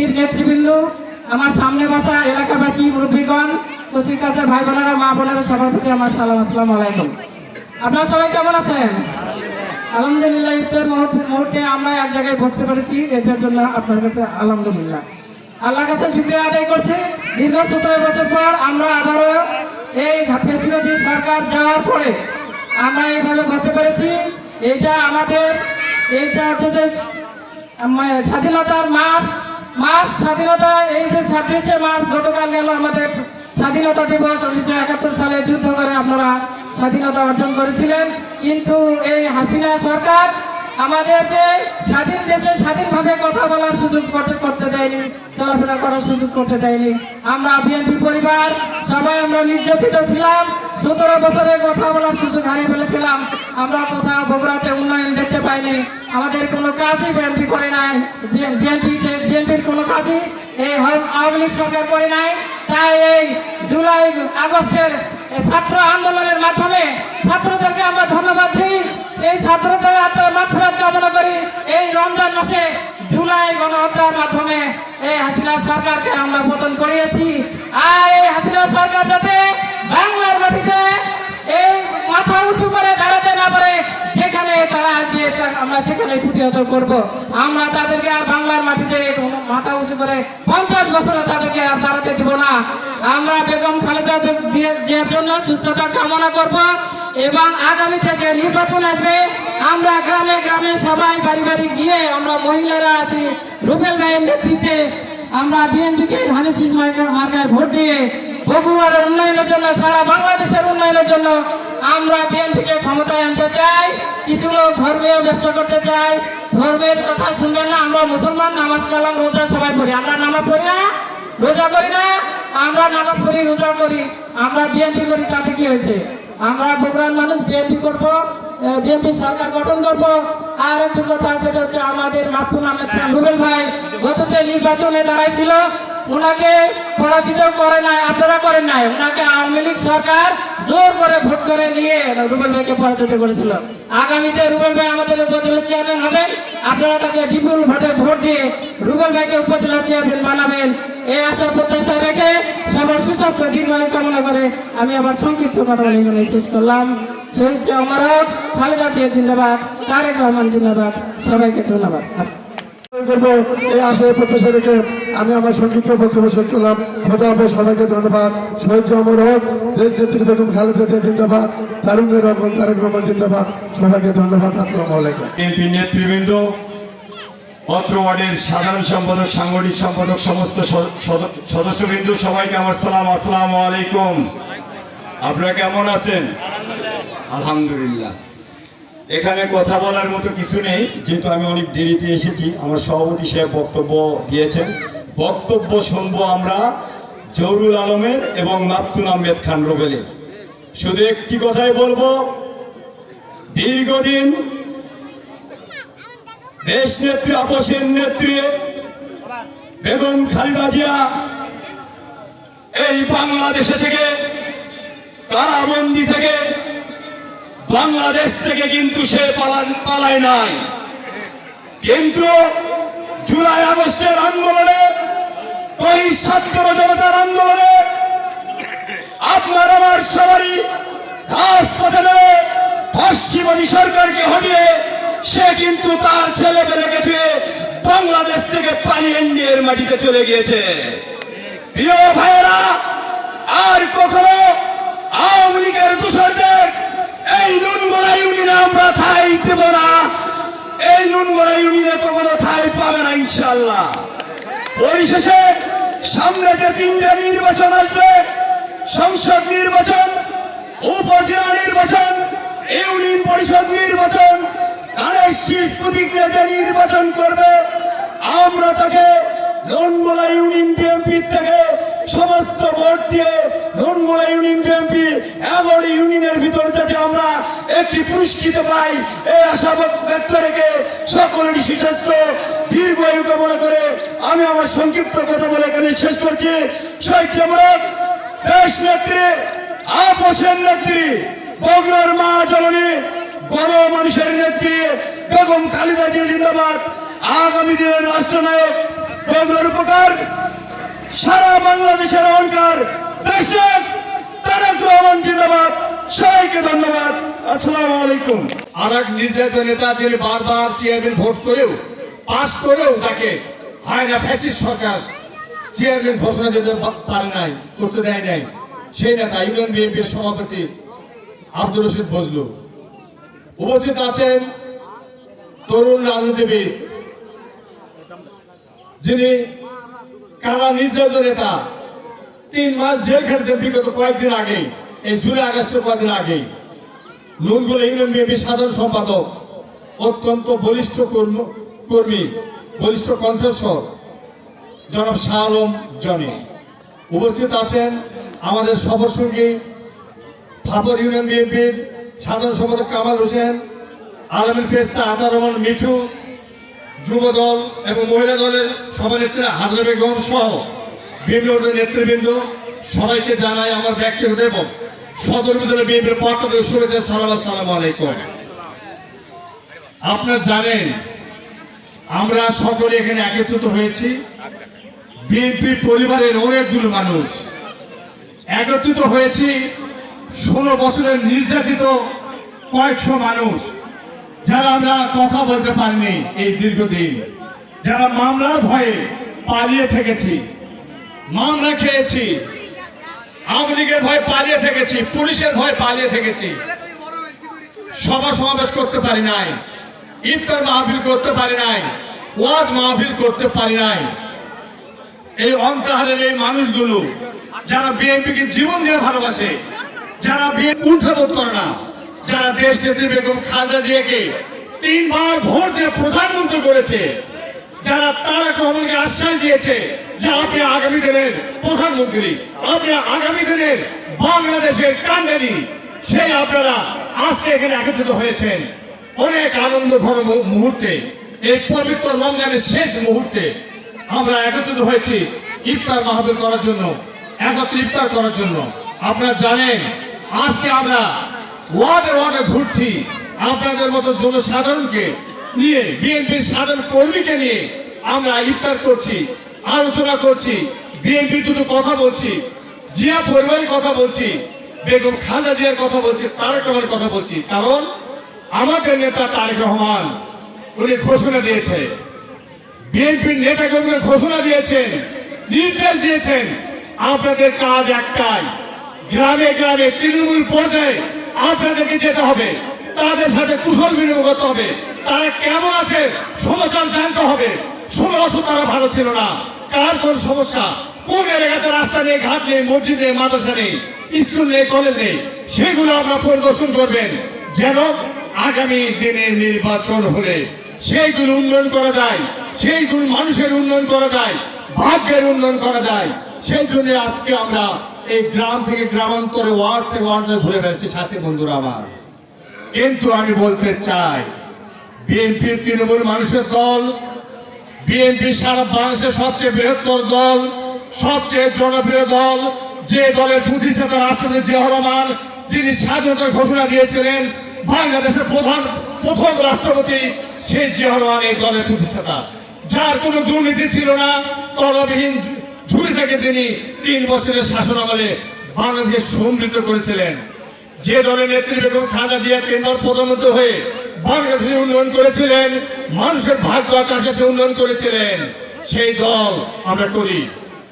বিএনপির নেতৃবৃন্দ, আমার সামনে বসা এলাকাবাসী, মুরব্বীগণ কচির কাছের ভাই বোনেরা মা বোনেরা, সবার প্রতি আমার সালাম, আসসালামু আলাইকুম। আপনারা সবাই কেমন আছেন? আলহামদুলিল্লাহ, ইফতার মুহূর্তে আমরা এক জায়গায় বসতে পেরেছি, এটার জন্য আপনার কাছে আলহামদুলিল্লাহ। আল্লাহর কাছে শুক্রিয়া আদায় করছি। দীর্ঘ সতেরো বছর পর আমরা আবারও এই ফেসিলিটি সরকার যাওয়ার পরে আমরা এইভাবে বসতে পেরেছি। এটা আমাদের এইটা হচ্ছে যে স্বাধীনতার মাস মাস স্বাধীনতা, এই যে ছাব্বিশে মার্চ গতকাল গেল আমাদের স্বাধীনতা দিবস, উনিশশো একাত্তর সালে যুদ্ধ করে আপনারা স্বাধীনতা অর্জন করেছিলেন। কিন্তু এই হাসিনা সরকার আমাদেরকে স্বাধীন দেশে স্বাধীনভাবে কথা বলার সুযোগ করতে দেয়নি, চলাফেরা করার সুযোগ করতে দেয়নি। আমরা বিএনপি পরিবার, সবাই আমরা নির্যাতিত ছিলাম, সতেরো বছরে কথা বলার সুযোগ হারিয়ে ফেলেছিলাম। আমরা কোথাও বগুড়াতে উন্নয়ন পাইনি। আমাদের কোনো কাজই বিএনপি করে নাই। বিএনপিতে বিএনপির কোনো কাজই এই আওয়ামী লীগ সরকার করে নাই। তাই এই জুলাই, আগস্টের ছাত্র আন্দোলনের মাধ্যমে ছাত্রদেরকে আমরা ধন্যবাদ দিই। এই ছাত্রদের আত্মার মাত্রাত কামনা করি। এই রমজান মাসে জুলাই গণহত্যার মাধ্যমে এই হাসিনা সরকারকে আমরা পতন করিয়েছি। আর এই হাসিনা সরকার যাতে বাংলার মাটিতে এই মাথা উঁচু করে দাঁড়াতে না পারে যেখানে তারা আসবে আমরা সেখানে প্রতিহত করব। আমরা তাদেরকে আর বাংলার মাটিতে মাথা উঁচু করে পঞ্চাশ বছরে তাদেরকে আর দাঁড়াতে দিব না। আমরা বেগম খালেদা জিয়ার জন্য সুস্থতা কামনা করব। এবং আগামীতে যে নির্বাচন আসবে, আমরা গ্রামে গ্রামে সবাই বাড়ি বাড়ি গিয়ে আমরা মহিলারা আছি। রুবেল ভাইয়ের নেতৃত্বে আমরা বিএনপিকে ধানের শীষ মার্কায় ভোট দিয়ে বগুড়ার উন্নয়নের জন্য, সারা বাংলাদেশের উন্নয়নের জন্য আমরা বিএনপিকে ক্ষমতায় আনতে চাই, কিছু লোক ধর্মীয় ব্যবসা করতে চাই। ধর্মের কথা শুনবেন না, আমরা মুসলমান, নামাজ কালাম রোজা সবাই পড়ি। আমরা নামাজ পড়ি না, রোজা করি না, আমরা নামাজ পড়ি, রোজা করি। আমরা বিএনপি করি, তাতে কি হয়েছে? আমরা বগুড়ার মানুষ বিএনপি করব বিএনপি সরকার গঠন করব। আর একটি কথা, সেটা হচ্ছে আমাদের মাধ্যম রুবেল ভাই গততে নির্বাচনে দাঁড়াইছিল ওনাকে পরাজিত করে নাই, আপনারা করেন নাই। ওনাকে আওয়ামী লীগ সরকার জোর করে ভোট করে নিয়ে রুবেল ভাইকে পরাজিত করেছিল। আগামীতে রুবেল ভাই আমাদের উপজেলা চেয়ারম্যান হবেন আপনারা তাকে বিপুল ভোটে ভোট দিয়ে রুবেল ভাইকে উপজেলা চেয়ারম্যান বানাবেন। এই আশা প্রত্যাশা রেখে সবার সুস্বাস্থ্য, দীর্ঘায়ু কামনা করে আমি আবার সংক্ষিপ্ত কথা শেষ করলাম। শহীদ আমার খালেদা জিয়া জিন্দাবাদ, তারেক রহমান জিন্দাবাদ। সবাইকে ধন্যবাদ। আমি আমার সংক্ষিপ্ত বক্তব্য করলাম। খোদা সবাইকে ধন্যবাদ। শহীদ অমর হোক, দেশ নেত্রী বেগম খালেদা রকম তারেক সবাইকে ধন্যবাদ। নেতৃবৃন্দ, অত্র ওয়ার্ডের সাধারণ সম্পাদক, সাংগঠনিক সম্পাদক, সমস্ত সদস্যবৃন্দ, সবাইকে আমার সালাম, আসসালামু আলাইকুম। আপনারা কেমন আছেন? আলহামদুলিল্লাহ। এখানে কথা বলার মতো কিছু নেই, যেহেতু আমি অনেক দেরিতে এসেছি, আমার সভাপতি সাহেব বক্তব্য দিয়েছেন। বক্তব্য শুনব আমরা জহুরুল আলমের এবং মাতুন আহমেদ খান রোবেলের শুধু একটি কথাই বলব, দীর্ঘদিন দেশ নেত্রী আপসের নেত্রী, বেগম খালেদা জিয়া, এই বাংলাদেশে থেকে কারাবন্দি থেকে বাংলাদেশ থেকে কিন্তু সে পালায় নাই। কিন্তু জুলাই আগস্টের আন্দোলনে ওই ছাত্র জনতার আন্দোলনে আপনার আমার সবারই রাজপথে নেমে পশ্চিমবঙ্গ সরকারকে হটিয়ে সে কিন্তু তার ছেলে পেলেকে ধুয়ে বাংলাদেশ থেকে পালিয়ে ইন্ডিয়ার মাটিতে চলে গিয়েছে। প্রিয় ভাইয়েরা, আর কখনো আওয়ামী লীগের দূষণদের এই নুনগোলা ইউনিয়নে আমরা ঠাই দেব না। এই নুনগোলা ইউনিয়নে কখনো ঠাই পাবে না ইনশাল্লাহ পরিশেষে সামনে যে তিনটা নির্বাচন আসবে, সংসদ নির্বাচন, উপজেলা নির্বাচন, ইউনিয়ন পরিষদ নির্বাচন, তাদের শীষ প্রতিক্রিয়া যে নির্বাচন করবে, আমরা তাকে ননগোলা ইউনিয়ন বিএনপির থেকে সমস্ত ভোট দিয়ে ননগোলা ইউনিয়ন বিএনপি এগারো ইউনিয়নের ভিতর যাতে আমরা একটি পুরস্কৃত পাই। এই আশা ব্যক্ত রেখে সকলেরই সুস্বাস্থ্য দীর্ঘায়ু কামনা করে আমি আমার সংক্ষিপ্ত কথা বলে এখানে শেষ করছি। শহীদ দেশ নেত্রী আপসের নেত্রী, বগুড়ার মা জননী গণ মানুষের নেত্রী, বেগম খালিদা জিন্দাবাদ। আগামী দিনের রাষ্ট্রনায়ক বগুড়ার উপকার। সারা বাংলাদেশের অহংকার জিন্দাবাদ। ধন্যবাদ। আসসালামু আলাইকুম। আর এক নির্যাতিত নেতা বারবার ভোট করেও, পাস করেও তাকে সরকার ঘোষণা দিতে পারে নাই, করতে দেয় নাই, সেই নেতা ইউনিয়ন সভাপতি আব্দুর রশিদ বজলু উপস্থিত আছেন তরুণ রাজনীতিবিদ যিনি কারা নির্যাতিত নেতা তিন মাস জেল খেটেছেন বিগত কয়েকদিন আগেই এই জুলাই, আগস্টের কয়েকদিন আগেই নুনগুলো ইউনিয়ন বিএনপি সাধারণ সম্পাদক, অত্যন্ত বলিষ্ঠ কর্ম- কর্মী, বলিষ্ঠ কণ্ঠস্বর, জনাব শাহ আলম জনি। উপস্থিত আছেন আমাদের সফরসঙ্গী ফাপর ইউনিয়ন বিএনপির সাধারণ সম্পাদক কামাল হোসেন, আলমের পেস্তা আতার রহমান মিঠু যুব দল এবং মহিলা দলের সভানেত্রী হাজরা বেগম সহ বিভিন্ন নেতৃবৃন্দ সবাইকে জানাই আমার ব্যক্তিগত এবং সদর বিদ্যালয় বিএনপির পক্ষ থেকে শুভেচ্ছা, সালাম, আসসালামু আলাইকুম। আপনারা জানেন, আমরা সকলে এখানে একত্রিত হয়েছি। বিএনপি পরিবারের অনেকগুলো মানুষ একত্রিত হয়েছি। ষোলো বছরের নির্যাতিত কয়েকশো মানুষ যারা আমরা কথা বলতে পারিনি এই দীর্ঘদিন, যারা মামলার ভয়ে পালিয়ে থেকেছি, মামলা খেয়েছি, আওয়ামী লীগের ভয়ে পালিয়ে থেকেছি, পুলিশের ভয়ে পালিয়ে থেকেছি, সভা সমাবেশ করতে পারি নাই, ইফতার মাহফিল করতে পারি নাই, ওয়াজ মাহফিল করতে পারি নাই। এই অন্তহারের এই মানুষগুলো, যারা বিএনপিকে জীবন দিয়ে ভালোবাসে, যারা বিএনপি কুণ্ঠাবোধ করে না যারা দেশ নেত্রী বেগম খালেদা জিয়াকে তিনবার ভোট দিয়ে প্রধানমন্ত্রী করেছে, যারা তারা রহমানকে আশ্বাস দিয়েছে যে আপনি আগামী দিনের প্রধানমন্ত্রী, আপনি আগামী দিনের বাংলাদেশের কান্ডারি, সেই আপনারা আজকে এখানে একত্রিত হয়েছেন। অনেক আনন্দ ঘন মুহূর্তে, এই পবিত্র রমজানের শেষ মুহূর্তে আমরা একত্রিত হয়েছি ইফতার মাহফিল করার জন্য, একত্রে ইফতার করার জন্য। আপনারা জানেন, আজকে আমরা ওয়ার্ডে ওয়ার্ডে ঘুরছি। আপনাদের মতো জনসাধারণকে নিয়ে, বিএনপির সাধারণ কর্মীকে নিয়ে আমরা ইফতার করছি, আলোচনা করছি, বিএনপির দুটো কথা বলছি, জিয়া পরিবারের কথা বলছি, বেগম খালেদা জিয়ার কথা বলছি, তারেক রহমানের কথা বলছি। কারণ আমাদের নেতা তারেক রহমান, উনি ঘোষণা দিয়েছে। বিএনপির নেতাকর্মীকে ঘোষণা দিয়েছেন, নির্দেশ দিয়েছেন, আপনাদের কাজ একটাই, গ্রামে গ্রামে তৃণমূল পর্যায়ে আপনাদেরকে যেতে হবে। তাদের সাথে কুশল বিনিময় করতে হবে। তারা কেমন আছে, সমাচার জানতে হবে। ষোলো বছর তারা ভালো ছিল না। কার কোন সমস্যা? কোন এলাকাতে রাস্তা নেই, ঘাট নেই, মসজিদ নেই, মাদ্রাসা নেই, স্কুল নেই, কলেজ নেই? সেগুলো আপনারা পরিদর্শন করবেন। যেন আগামী দিনে নির্বাচন হলে সেইগুলো উন্নয়ন করা যায় সেইগুলো মানুষের উন্নয়ন করা যায়, ভাগ্যের উন্নয়ন করা যায়। সেই জন্য আজকে আমরা এই গ্রাম থেকে গ্রামান্তরে ওয়ার্ড থেকে ওয়ার্ড ঘুরে বেড়াচ্ছি, সাথী বন্ধুরা আমার। কিন্তু আমি বলতে চাই বিএনপির তৃণমূল মানুষের দল বিএনপি সারা বাংলাদেশের সবচেয়ে বৃহত্তর দল, সবচেয়ে জনপ্রিয় দল, যে দলের প্রতিষ্ঠাতা রাষ্ট্রপতি জিয়া রহমান, যিনি স্বাধীনতার ঘোষণা দিয়েছিলেন, বাংলাদেশের প্রধান, প্রথম রাষ্ট্রপতি সেই জিয়া রহমান এই দলের প্রতিষ্ঠাতা। যার কোনো দুর্নীতি ছিল না, তলবিহীন ঝুড়ি থেকে তিনি তিন বছরের শাসন আমলে বাংলাদেশকে সমৃদ্ধ করেছিলেন। যে দলের নেত্রী বেগম খালেদা জিয়া কেন্দ্র প্রধানমন্ত্রী হয়ে বাংলাদেশের উন্নয়ন করেছিলেন, মানুষের ভাগ্য আকাশে উন্নয়ন করেছিলেন। সেই দল আমরা করি।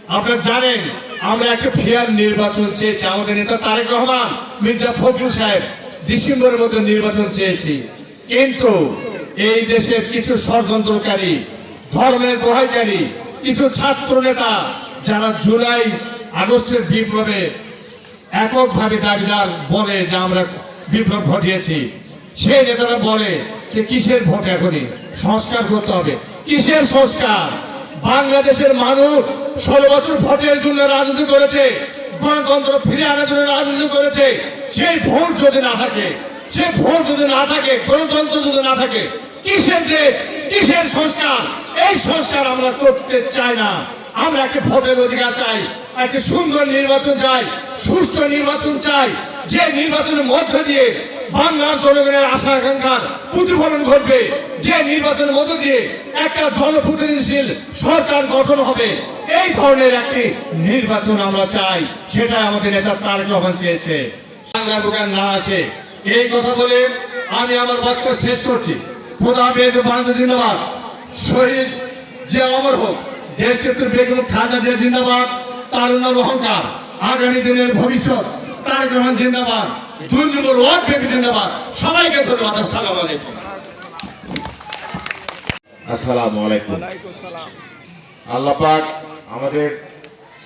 আপনারা জানেন, আমরা একটা ফেয়ার নির্বাচন চেয়েছি। আমাদের নেতা তারেক রহমান, মির্জা ফখরুল সাহেব ডিসেম্বরের মধ্যে নির্বাচন চেয়েছি। কিন্তু এই দেশের কিছু ষড়যন্ত্রকারী, ধর্মের দোহাইকারী কিছু ছাত্র নেতা যারা জুলাই আগস্টের বিপ্লবে এককভাবে দাবিদার বলে যে আমরা বিপ্লব ঘটিয়েছি, সেই নেতারা বলে যে কিসের ভোট এখনই? সংস্কার করতে হবে। কিসের সংস্কার? বাংলাদেশের মানুষ ষোলো বছর ভোটের জন্য রাজনীতি করেছে, গণতন্ত্র ফিরে আনার জন্য রাজনীতি করেছে। সেই ভোট যদি না থাকে, সেই ভোট যদি না থাকে, গণতন্ত্র যদি না থাকে, কিসের দেশ, কিসের সংস্কার? এই সংস্কার আমরা করতে চাই না। আমরা একটা ভোটের অধিকার চাই, একটা সুন্দর নির্বাচন চাই, সুষ্ঠু নির্বাচন চাই। যে নির্বাচনের মধ্য দিয়ে বাংলার জনগণের আশা আকাঙ্ক্ষার প্রতিফলন ঘটবে, যে নির্বাচনের মধ্য দিয়ে একটা জনপ্রতিনিধিশীল সরকার গঠন হবে, এই ধরনের একটি নির্বাচন আমরা চাই সেটা আমাদের নেতা তারেক রহমান চেয়েছে। বাংলা দোকান না আসে, এই কথা বলে আমি আমার বক্তব্য শেষ করছি। খোদা বেদ বাংলা জিন্দাবাদ। শহীদ যে অমর হোক। দেশ ক্ষেত্রে বেগম খালেদা জিয়া জিন্দাবাদ তারুণ্যের অহংকার, আগামী দিনের ভবিষ্যৎ, তারেক রহমান জিন্দাবাদ, দুই নম্বর ওয়ার্ড বেবি জিন্দাবাদ। সবাইকে ধন্যবাদ, আসসালামু আলাইকুম। আসসালামু আলাইকুম। আল্লাহ আমাদের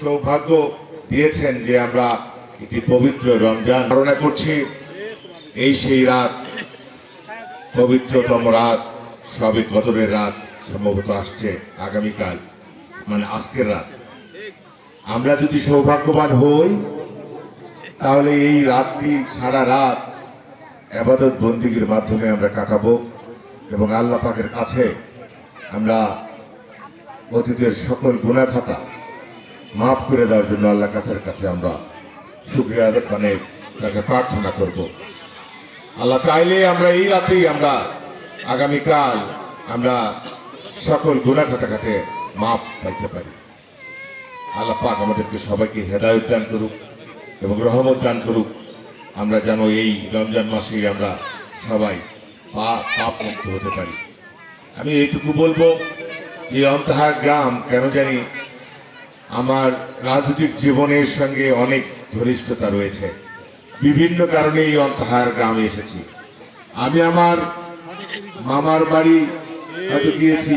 সৌভাগ্য দিয়েছেন যে আমরা একটি পবিত্র রমজান ধারণা করছি। এই সেই রাত, পবিত্রতম রাত, সবে কদরের রাত সম্ভবত আসছে আগামীকাল। মানে আজকের রাত। আমরা যদি সৌভাগ্যবান হই, তাহলে এই রাত্রি সারা রাত আবাদত বন্দিগির মাধ্যমে আমরা কাটাবো এবং আল্লাহ পাকের কাছে আমরা অতীতের সকল গুণা খাতা মাফ করে দেওয়ার জন্য আল্লাহ কাছের কাছে আমরা শুক্রিয়া মানে তাকে প্রার্থনা করব। আল্লাহ চাইলে আমরা এই রাতেই আমরা আগামীকাল আমরা সকল গুণা খাতা খাতে মাপ পাইতে পারি। আল্লাহ পাক আমাদেরকে সবাইকে হেদায়ত দান করুক এবং রহমত দান করুক। আমরা যেন এই রমজান মাসে আমরা সবাই পা পাপ মুক্ত হতে পারি। আমি এইটুকু বলব যে অন্তহার গ্রাম কেন জানি আমার রাজনৈতিক জীবনের সঙ্গে অনেক ঘনিষ্ঠতা রয়েছে। বিভিন্ন কারণে এই অন্তহার গ্রামে এসেছি। আমি আমার মামার বাড়ি হয়তো গিয়েছি।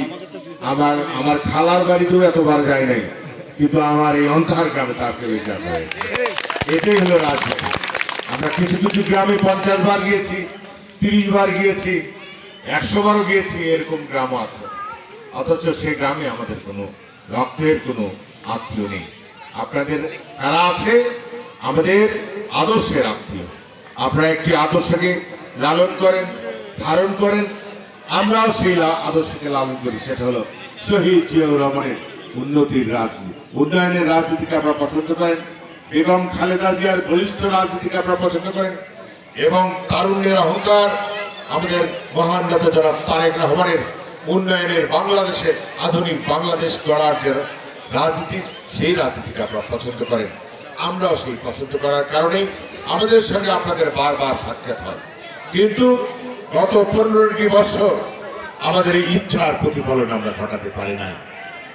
আমার আমার খালার বাড়িতেও এতবার যায় নাই, কিন্তু আমার এই অন্তহার গ্রামে তার চেয়ে এটাই হলো রাজনীতি। আমরা কিছু কিছু গ্রামে পঞ্চাশ বার গিয়েছি, তিরিশ বার গিয়েছি, একশো বারও গিয়েছি, এরকম গ্রামও আছে। অথচ সে গ্রামে আমাদের কোনো রক্তের কোনো আত্মীয় নেই। আপনাদের কারা আছে? আমাদের আদর্শের আত্মীয়। আপনারা একটি আদর্শকে লালন করেন, ধারণ করেন আমরাও সেই আদর্শকে লালন করি। সেটা হলো শহীদ জিয়াউর রহমানের উন্নতির রাজনীতি। উন্নয়নের রাজনীতিকে আপনারা পছন্দ করেন, বেগম খালেদা জিয়ার বলিষ্ঠ রাজনীতিকে আপনারা পছন্দ করেন, এবং তারুণ্যের অহংকার আমাদের মহান নেতা জনাব তারেক রহমানের উন্নয়নের বাংলাদেশের আধুনিক বাংলাদেশ গড়ার যে রাজনীতি, সেই রাজনীতিকে আপনারা পছন্দ করেন। আমরাও সেই পছন্দ করার কারণেই আমাদের সঙ্গে আপনাদের বারবার সাক্ষাৎ হয়। কিন্তু গত পনেরোটি বছর আমাদের এই ইচ্ছার প্রতিফলন আমরা ঘটাতে পারি নাই?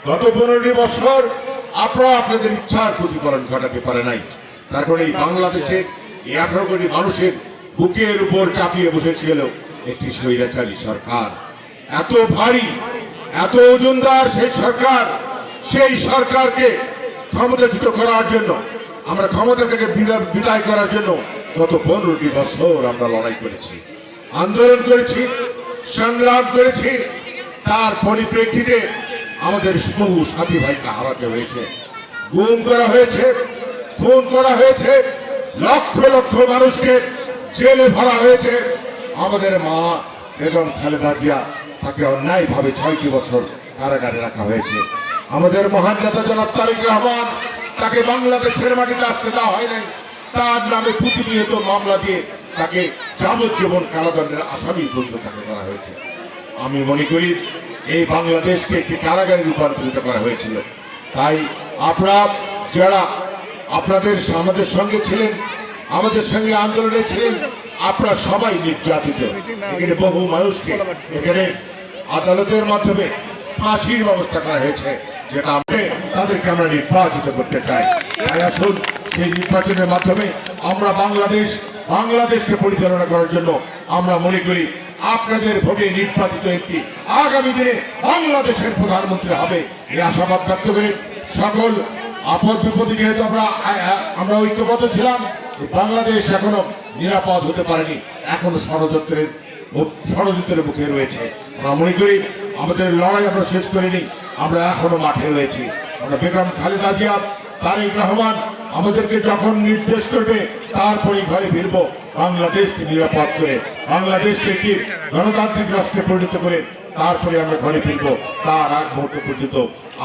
গত পনেরোটি বছর আপনারা আপনাদের ইচ্ছার প্রতিফলন ঘটাতে পারে নাই? তারপরে এই বাংলাদেশের এই আঠারো কোটি মানুষের বুকের উপর চাপিয়ে বসেছিল একটি স্বৈরাচারী সরকার। এত ভারী, এত ওজনদার সেই সরকার, সেই সরকারকে ক্ষমতাচ্যুত করার জন্য, আমরা ক্ষমতা থেকে বিদা- বিদায় করার জন্য গত পনেরোটি বছর আমরা লড়াই করেছি। আন্দোলন করেছি, সংগ্রাম করেছি, তার পরিপ্রেক্ষিতে আমাদের বহু সাথী ভাইকে হারাতে হয়েছে। গুম করা হয়েছে, খুন করা হয়েছে, লক্ষ লক্ষ মানুষকে জেলে ভরা হয়েছে। আমাদের মা বেগম খালেদা জিয়া তাকে অন্যায়ভাবে ছয়টি বছর কারাগারে রাখা হয়েছে। আমাদের মহান নেতা জনাব তারেক রহমান তাকে বাংলাদেশের মাটিতে আসতে দেওয়া হয় নাই। তার নামে প্রতিনিয়ত মামলা দিয়ে তাকে যাবজ্জীবন কারাদণ্ডের আসামি পর্যন্ত তাকে করা হয়েছে। আমি মনে করি এই বাংলাদেশকে একটি কারাগারে রূপান্তরিত করা হয়েছিল। তাই আপনারা যারা আপনাদের আমাদের সঙ্গে ছিলেন, আমাদের সঙ্গে আন্দোলনে ছিলেন, আপনারা সবাই নির্যাতিত। এখানে বহু মানুষকে এখানে আদালতের মাধ্যমে ফাঁসির ব্যবস্থা করা হয়েছে, যেটা আমরা তাদেরকে আমরা নির্বাচিত করতে চাই। তাই আসুন সেই নির্বাচনের মাধ্যমে আমরা বাংলাদেশ বাংলাদেশকে পরিচালনা করার জন্য আমরা মনে করি আপনাদের ভোটে নির্বাচিত একটি আগামী দিনে বাংলাদেশের প্রধানমন্ত্রী হবে। এই আশাবাদ ব্যক্ত করে সকল আপদ বিপদে যেহেতু আমরা আমরা ঐক্যবদ্ধ ছিলাম, বাংলাদেশ এখনও নিরাপদ হতে পারেনি। এখনও ষড়যন্ত্রের ষড়যন্ত্রের মুখে রয়েছে। আমরা মনে করি আমাদের লড়াই আমরা শেষ করিনি, আমরা এখনও মাঠে রয়েছি। আমরা বেগম খালেদা জিয়া, তারেক রহমান আমাদেরকে যখন নির্দেশ করবে তারপরে ঘরে ফিরব। বাংলাদেশকে নিরাপদ করে, বাংলাদেশকে একটি গণতান্ত্রিক রাষ্ট্রে পরিণত করে, তারপরে আমরা ঘরে ফিরব। তার আগ মুহূর্ত পর্যন্ত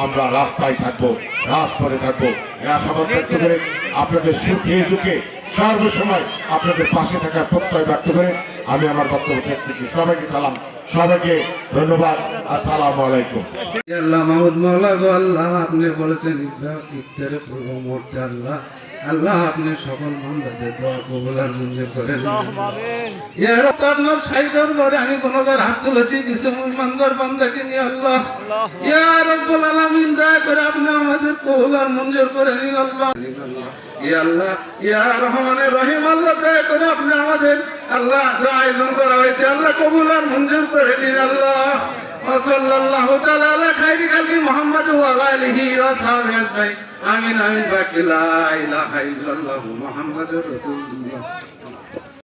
আমরা রাস্তায় থাকব, রাজপথে থাকব। আশাবাদ ব্যক্ত করে আপনাদের সুখে দুঃখে সর্বসময় আপনাদের পাশে থাকার প্রত্যয় ব্যক্ত করে আমি আমার বক্তব্য শেষ করছি। সবাইকে সালাম। সবাইকে ধন্যবাদ। আসসালামু আলাইকুম। আল্লাহ মাহমুদ মৌলা গো, আল্লাহ আপনি বলেছেন ইফতারে পূর্ব মুহূর্তে আল্লাহ। আল্লাহ আপনি সকল বান্দাদের দোয়া কবুল আর মঞ্জুর করেন। ইয়ার তো আপনার সাইডের পরে আমি কোনোবার হাত তুলেছি, কিছু বান্দার বান্দাকে নিয়ে আল্লাহ। ইয়া রব্বুল আলামিন, দয়া করে আপনি আমাদের কবুল আর মঞ্জুর করে নিন আল্লাহ ইয়া আল্লাহ, ইয়া রহমানের রহিম, আল্লাহ, দয়া করে আপনি আমাদের আল্লাহ আয়োজন করা হয়েছে। আল্লাহ কবুল আর মঞ্জুর করে দিন আল্লাহ। আমিন আমিন। বাকি লা ইলাহা ইল্লাল্লাহু